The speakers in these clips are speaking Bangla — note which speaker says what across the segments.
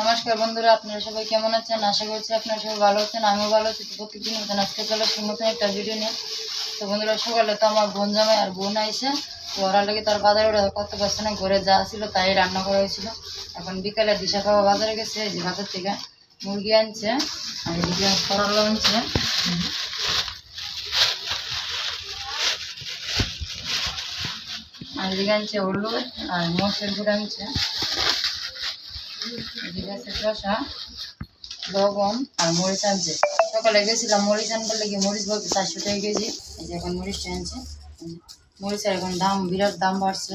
Speaker 1: নমস্কার বন্ধুরা, আপনারা সবাই কেমন আছেন? আশা করছি আপনারা সবাই ভালো আছেন, আমিও ভালো আছি। প্রত্যেকদিন মতন আজকে চলে নতুন একটা ভিডিও নিয়ে। তো বন্ধুরা, সকালে তো আমার বোন জামাই আর বোন আইসে, তো ওরা লাগে তার বাজারে ওরা করতে পারছে না ঘরে যা ছিল তাই রান্না করা হয়েছিল। এখন বিকালে দিশা খাওয়া বাজারে গেছে যে বাজার থেকে মুরগি আনছে, আর এদিকে করলা আনছে। আর এদিকে আনছে হলুদ আর মরচের গুঁড়ো আনছে। আর মরিচ আনছে সকালে গেছিলাম মরিচ আনতে লেগে মরিচ বলতে চারশো টাকা কেজি। এখন মরিচটা মরিচের এখন দাম, বিরাট দাম বাড়ছে।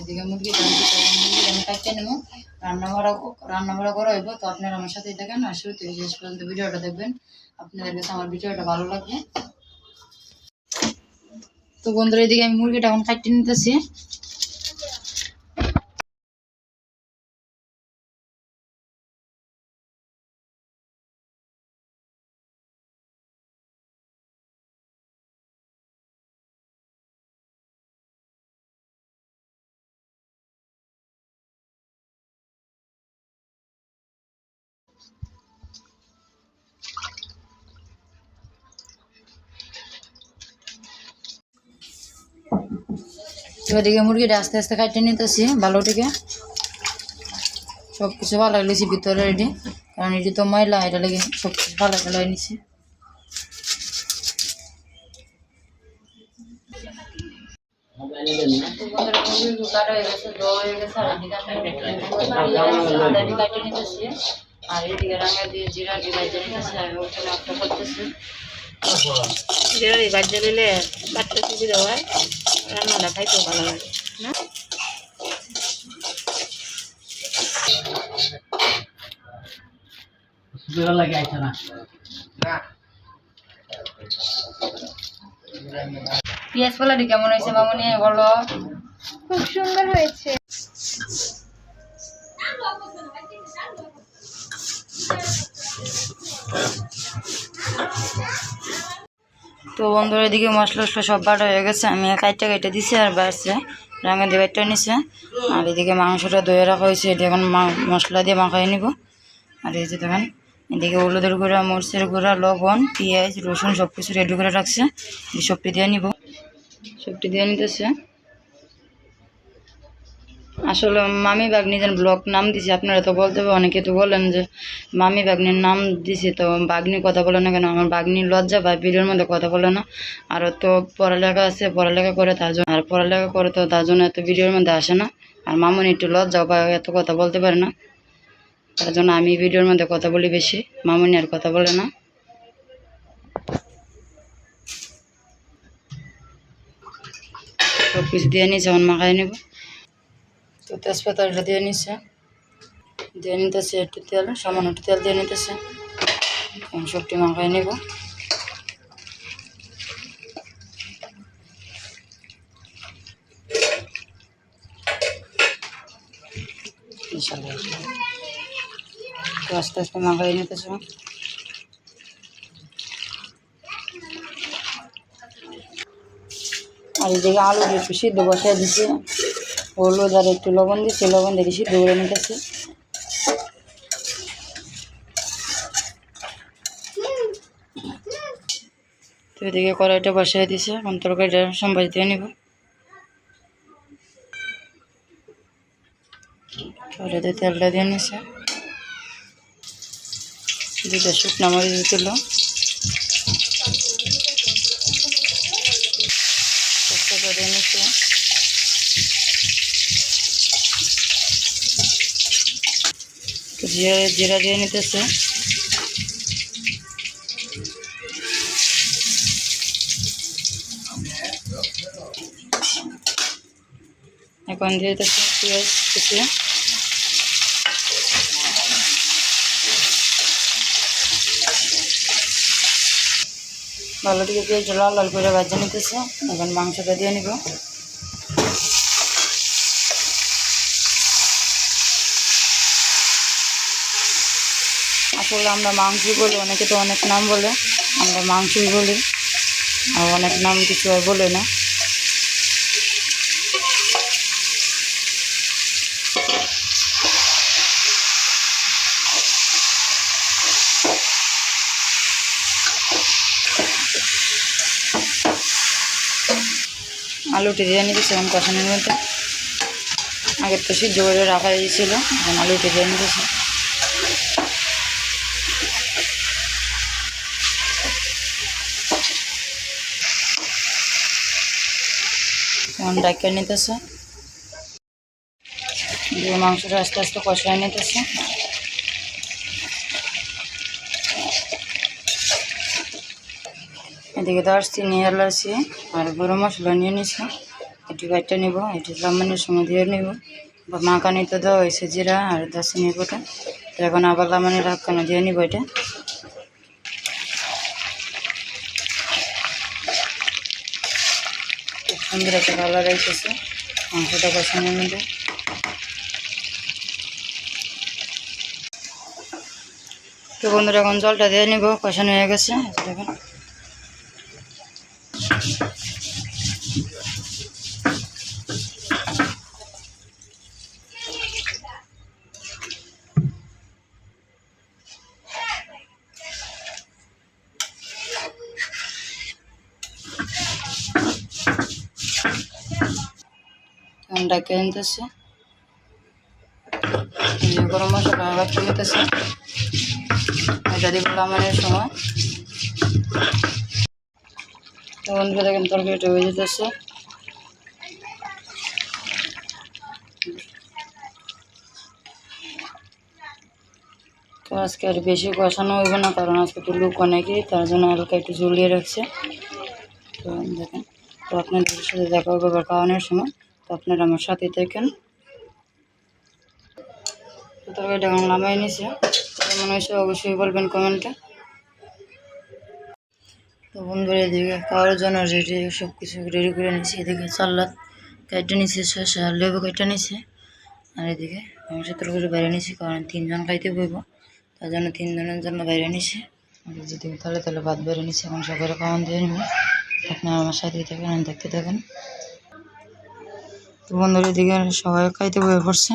Speaker 1: এদিকে মুরগি মুরগিটা আমি কাটতে রান্না বাড়া রান্না বাড়া করা তো আপনারা আমার সাথেই থাকেন আর শুরু পর্যন্ত ভিডিওটা দেখবেন। আপনাদের কাছে আমার ভিডিওটা ভালো লাগবে তো বন্ধুরা, এদিকে আমি মুরগিটা এখন কাটতে নিতেছি। তো এদিকে মুরগিটা আস্তে আস্তে কাটতে নিতেছি ভালো থেকে সব কিছু ভালো লাগলেছি ভিতরে রেডি কারণ এটি তো ময়লা, এটা লেগে সব কিছু ভালো ফেলাই নিছি তো বন্ধুরা মুরগিগুলো কাটা গেছে ধোয়া হয়ে গেছে আর এদিকে দিয়ে কাটে রাঙা দিয়ে জিরা দিয়ে ভাজে নিতেছি। আর ওখানে একটা করতেছি
Speaker 2: যেটা বাজ্যা দিলে বাচ্চা সুবিধা হয়। রান্নাটা খাইতেও ভালো লাগে না?
Speaker 1: পেঁয়াজ ফলাটি কেমন হয়েছে মামনি? বলো।
Speaker 2: খুব সুন্দর হয়েছে।
Speaker 1: তো বন্ধুরা, এদিকে মশলা টসলা সব বাটা হয়ে গেছে। আমি কাইটটা কেটে দিছি আর বাড়ছে। রাঙা দিয়ে বাইটটা নিছে। আর এদিকে মাংসটা দইয়ে রাখা হয়েছে। এটি এখন মশলা দিয়ে মাখাই নিব। আর এই যে দেখেন, এদিকে হলুদের গুঁড়া, মরিচের গুঁড়া, লবণ, পেঁয়াজ, রসুন সব কিছু রেডি করে রাখছে। সবটি দিয়ে নিব। সবটি দিয়ে নিতেছে। আসলে মামি বাগনিদের ব্লগ নাম দিছি, আপনারা তো বলতে অনেকে তো বলেন যে মামি বাগনির নাম দিছি, তো বাগনি কথা বলে না কেন? আমার বাগনির লজ্জা বা ভিডিওর মধ্যে কথা বলে না। আর তো পড়ালেখা আছে, পড়ালেখা করে তার জন্য আর পড়ালেখা করে তো তার জন্য এত ভিডিওর মধ্যে আসে না। আর মামনি একটু লজ্জা বা এত কথা বলতে পারে না। তার জন্য আমি ভিডিওর মধ্যে কথা বলি বেশি, মামনি আর কথা বলে না। সব কিছু দিয়ে নিয়েছে এখন মাখাই নেব। তো তেজপাতাটা দিয়ে নিচ্ছে দিয়ে নিতেছে একটু তেল, সামান্য একটু তেল দিয়ে নিতেছে। সবটি মাখাই নেব। আস্তে আস্তে মাখাই নিতেছে। আর এদিকে আলু একটু সিদ্ধ বসাই দিছি। হলুদ আর একটু লবণ দিচ্ছি, লবণ দিয়ে সিদ্ধ করে নিতেছি। তো এদিকে কড়াইটা বসাই দিছে, এখন তরকারিটা সম্বাস দিয়ে নিব। কড়াইতে তেলটা দিয়ে নিছে। দুটা শুকনো মরিচ দিল তেজপাতা দিয়ে নিচ্ছে তো জিরা জিরা দিয়ে নিতেছে। এখন দিয়ে দিতেছে পেঁয়াজ কুচি। ভালো দিকে পেঁয়াজ লাল লাল করে ভাজা নিতেছে। এখন মাংসটা দিয়ে নিব। আসলে আমরা মাংস বলি, অনেকে তো অনেক নাম বলে, আমরা মাংসই বলি, আর অনেক নাম কিছু আর বলে না। আলুটি দিয়ে নিতে সেরকম কষানোর মধ্যে। আগের তো সে জোরে রাখা গিয়েছিল এখন আলুটি দিয়ে নিতেছে ডাকিয়ে নিতেছে। দিয়ে মাংসটা আস্তে আস্তে কষায় নিতেছে। এদিকে দারচি নিয়ে এলাছি আর গরম মশলা নিয়ে নিছি। এটি বাইটটা নিব এটি লামানের সময় দিয়ে নিব। বা মাখানি তো দেওয়া হয়েছে জিরা আর দারচিনি গোটা এখন আবার লামানের কেন? দিয়ে নিব এটা খুব সুন্দর একটা কালার আইতেছে। মাংসটা কষানোর মধ্যে। তো বন্ধুরা, এখন জলটা দিয়ে নিব। কষানো হয়ে গেছে। দেখেন। ডাকে আনতেছে? গরম মশলা আবার লামানের সময়। তো তরকারিটা হয়ে যেতেছে। তো আজকে আর বেশি কষানো হইব না, কারণ আজকে একটু লুক অনেকই তার জন্য হালকা একটু ঝুলিয়ে রাখছে। তো দেখেন, তো আপনাদের সাথে দেখা হবে খাওয়ানোর সময়। তো আপনারা আমার সাথে থাকেন। তরকারিটা এখন নামাই নিছে। কেমন হয়েছে অবশ্যই বলবেন কমেন্টে। তো বন্ধুরা, এদিকে খাওয়ার জন্য রেডি সব কিছু রেডি করে নিয়েছি এদিকে চাল্লাদ কেটে নিছি শসা লেবু কেটে নিছি। আর এদিকে মাংস তরকারি বাইরে নিছি, কারণ তিনজন খাইতে বইব। তার জন্য তিনজনের জন্য বাইরে নিছি। আর যেদিকে তাহলে তাহলে ভাত বেড়ে নিছি, এখন সকালে খাওয়ান দিয়ে নিব। আপনারা আমার সাথে থাকেন, দেখতে থাকেন। তো বন্ধুরা এদিকে সবাই খাইতে বয়ে পড়ছে।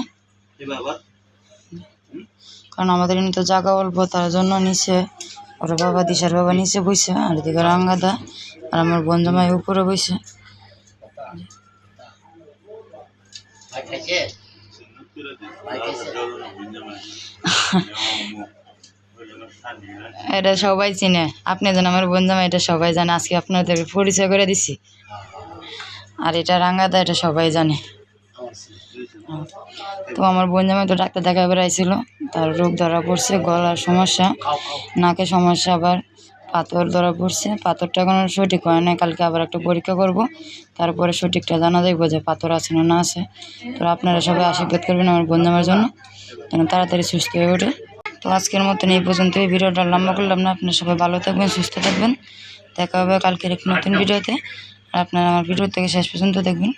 Speaker 1: কারণ আমাদের এমনি তো জায়গা অল্প তার জন্য নিচে ওর বাবা দিশার বাবা নিচে বইছে আর এদিকে রাঙ্গাদা আর আমার বোন জামাই উপরে বইছে। এটা সবাই চিনে। আপনি যেন আমার বোন জামাই এটা সবাই জানে। আজকে আপনাদের পরিচয় করে দিছি। আর এটা রাঙ্গাদা, এটা সবাই জানে। তো আমার বোন জামাই তো ডাক্তার দেখা বেড়াইছিল, তার রোগ ধরা পড়ছে, গলার সমস্যা নাকে সমস্যা আবার, পাথর ধরা পড়ছে। পাথরটা এখনও সঠিক হয় না কালকে আবার একটা পরীক্ষা করব, তারপরে সঠিকটা জানা যাইব যে পাথর আছে না না আছে। তো আপনারা সবাই আশীর্বাদ করবেন আমার বোন জামার জন্য, যেন তাড়াতাড়ি সুস্থ হয়ে ওঠে। তো আজকের মতন এই পর্যন্ত এই ভিডিওটা লম্বা করলাম না, আপনারা সবাই ভালো থাকবেন, সুস্থ থাকবেন। দেখা হবে কালকের এক নতুন ভিডিওতে। আপনারা আমার ভিডিও থেকে শেষ পর্যন্ত দেখবেন।